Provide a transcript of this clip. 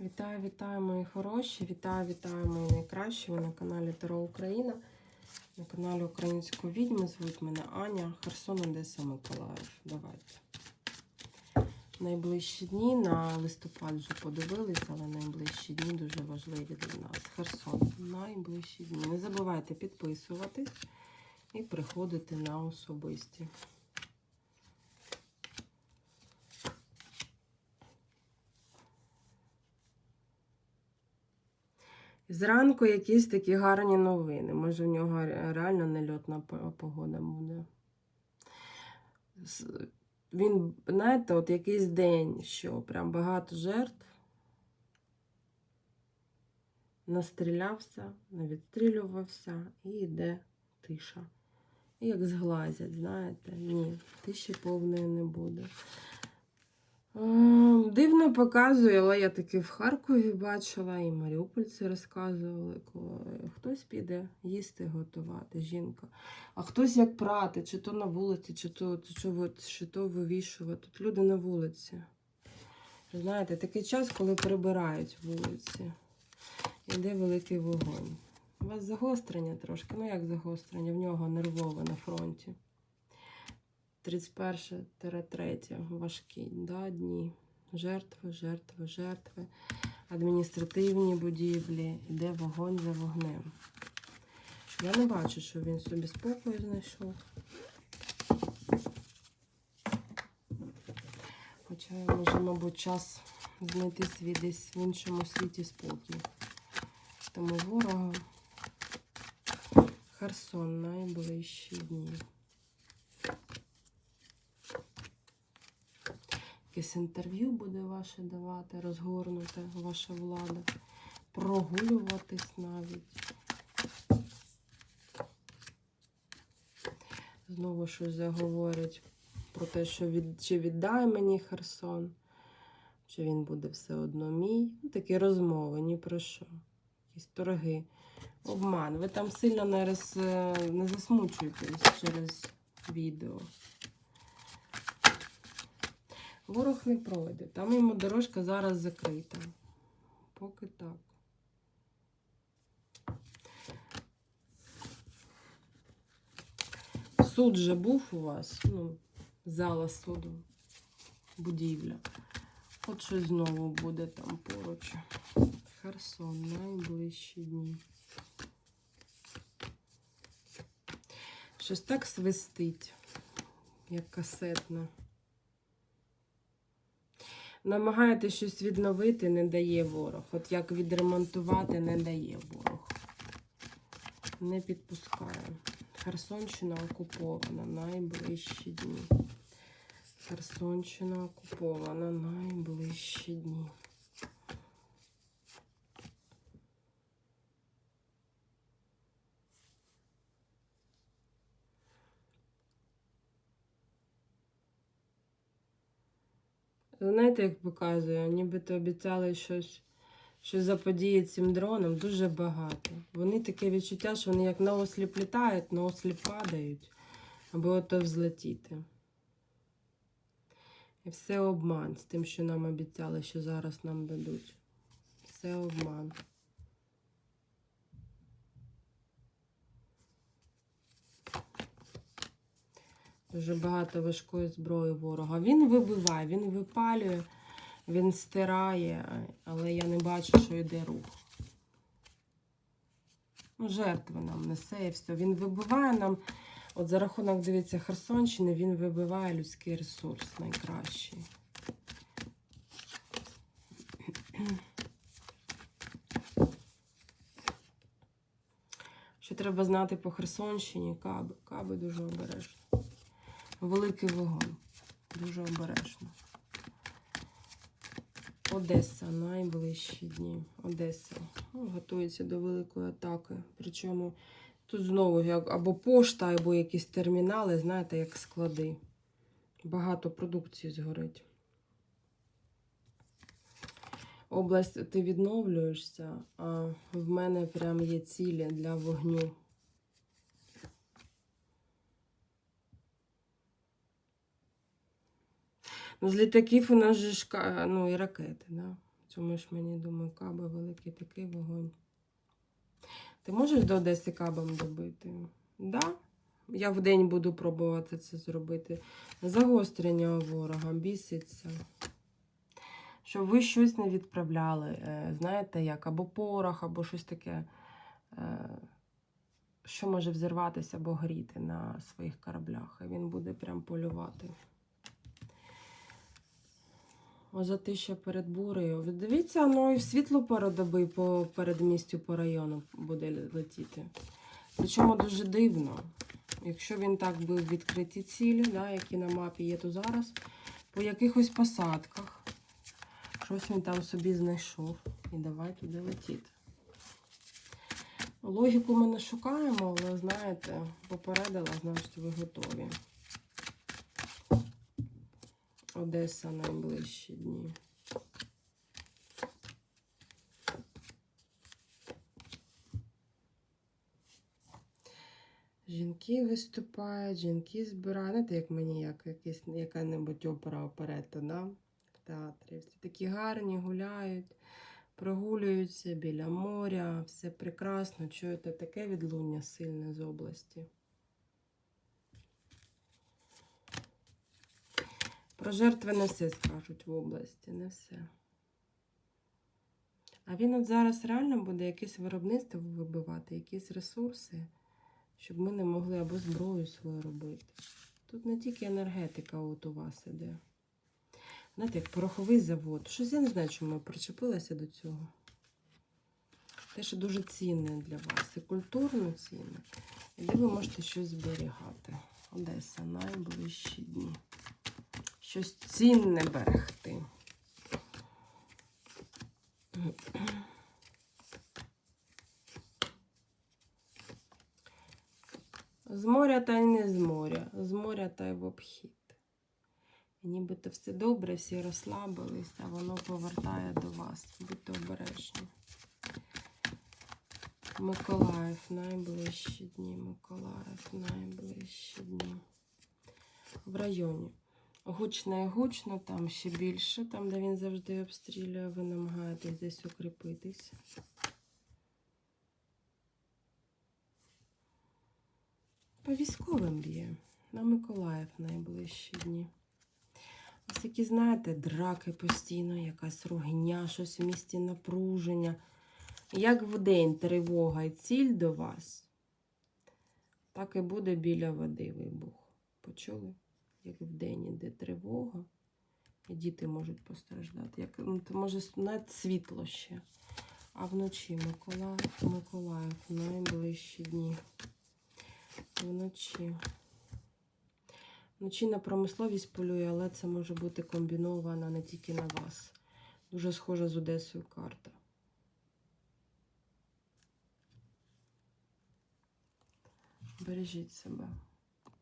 Вітаю, вітаю, мої хороші! Вітаю, вітаю, мої найкращі. Ви на каналі Таро Україна. На каналі Української відьми. Звуть мене Аня, Херсон, Одеса, Миколаїв. Давайте. Найближчі дні на листопад вже подивилися, але найближчі дні дуже важливі для нас. Херсон. Найближчі дні. Не забувайте підписуватись і приходити на особисті. Зранку якісь такі гарні новини. Може, в нього реально нельотна погода буде. Він, знаєте, от якийсь день, що прям багато жертв. Настрілявся, навідстрілювався і йде тиша. І як зглазять, знаєте, ні, тиші повної не буде. Ем, Дивно показує, але я таки в Харкові бачила, і маріупольці розказували, коли хтось піде їсти готувати, жінка. А хтось як прати, чи то на вулиці, чи то, чи то, вивішувати. Тут люди на вулиці. Знаєте, такий час, коли прибирають вулиці. Іде великий вогонь. У вас загострення трошки, ну як загострення, в нього нервове на фронті. 31-3 важкі да, дні. Жертви, жертви, жертви, адміністративні будівлі, іде вогонь за вогнем. Я не бачу, що він собі спокою знайшов. Хоча може, мабуть, час знайти свій десь в іншому світі спокій. Тому ворога Херсон найближчі дні. Якесь інтерв'ю буде ваше давати, розгорнуте ваша влада, прогулюватись навіть. Знову щось заговорять про те, що від, чи віддай мені Херсон, чи він буде все одно мій. Ну, такі розмови, ні про що. Якісь торги, обман. Ви там сильно не, роз, не засмучуєтесь через відео. Ворог не пройде. Там йому дорожка зараз закрита. Поки так. Суд же був у вас, ну, зала суду, будівля. От щось знову буде там поруч. Херсон, найближчі дні. Щось так свистить, як касетне. Намагаєтесь щось відновити, не дає ворог. От як відремонтувати, не дає ворог. Не підпускає. Херсонщина окупована найближчі дні. Херсонщина окупована найближчі дні. Знаєте, як показує, нібито обіцяли щось, що заподіє цим дронам дуже багато. Вони таке відчуття, що вони як на осліп літають, на осліп падають, або ото взлетіти. І все обман з тим, що нам обіцяли, що зараз нам дадуть. Все обман. Дуже багато важкої зброї ворога. Він вибиває, він випалює, він стирає, але я не бачу, що йде рух. Ну, жертви нам несе і все. Він вибиває нам, от за рахунок, дивіться, Херсонщини, він вибиває людський ресурс найкращий. Що треба знати по Херсонщині? Каби. Каби дуже обережно. Великий вогонь. Дуже обережно. Одеса найближчі дні. Одеса ну, готується до великої атаки. Причому тут знову як або пошта, або якісь термінали, знаєте, як склади. Багато продукції згорить. Область ти відновлюєшся, а в мене прям є цілі для вогню. Ну, з літаків у нас же ж ну, і ракети, да? Чому ж мені думаю, каби великий такий вогонь. Ти можеш до Одеси кабом добити? Да. Я в день буду пробувати це зробити. Загострення ворога, біситься. Щоб ви щось не відправляли. е, Знаєте як? Або порох, або щось таке, е, що може взірватися або горіти на своїх кораблях. І він буде прям полювати. Озатища перед бурею. Дивіться, ну і світлу пору по передмістю по району буде летіти. Причому дуже дивно. Якщо він так був відкриті цілі, да, які на мапі є, то зараз по якихось посадках щось він там собі знайшов. І давай туди летіти. Логіку ми не шукаємо, але знаєте, попередила, значить ви готові. Одеса найближчі дні. Жінки виступають, жінки збирають. Знаєте, як мені як якась яка-небудь опера оперета, да? в театрі. Всі такі гарні, гуляють, прогулюються біля моря, все прекрасно. Чуєте таке відлуння сильне з області. Про жертви не все скажуть в області, не все. А він от зараз реально буде якесь виробництво вибивати, якісь ресурси, щоб ми не могли або зброю свою робити. Тут не тільки енергетика от у вас іде. Знаєте, як пороховий завод. Щось я не знаю, чому я причепилася до цього. Те, що дуже цінне для вас. І культурно цінне. І де ви можете щось зберігати. Одеса, найближчі дні щось цінне берегти. З моря та й не з моря, з моря та й в обхід. Нібито все добре, всі розслабились, а воно повертає до вас. Будьте обережні. Миколаїв, найближчі дні. Миколаїв, найближчі дні. В районі. Гучно і гучно, там ще більше, там, де він завжди обстрілює, ви намагаєтесь десь укріпитись. По військовим б'є. На Миколаїв найближчі дні. Ось які, знаєте, драки постійно, якась ругня, щось в місті напруження. Як вдень тривога і ціль до вас, так і буде біля води вибух. Почули? Як вдень іде тривога, і діти можуть постраждати. Як, то може навіть світло ще. А вночі Миколаїв, Миколаїв, найближчі дні. Вночі. Вночі на промисловість полює, але це може бути комбінована не тільки на вас. Дуже схожа з Одесою карта. Бережіть себе.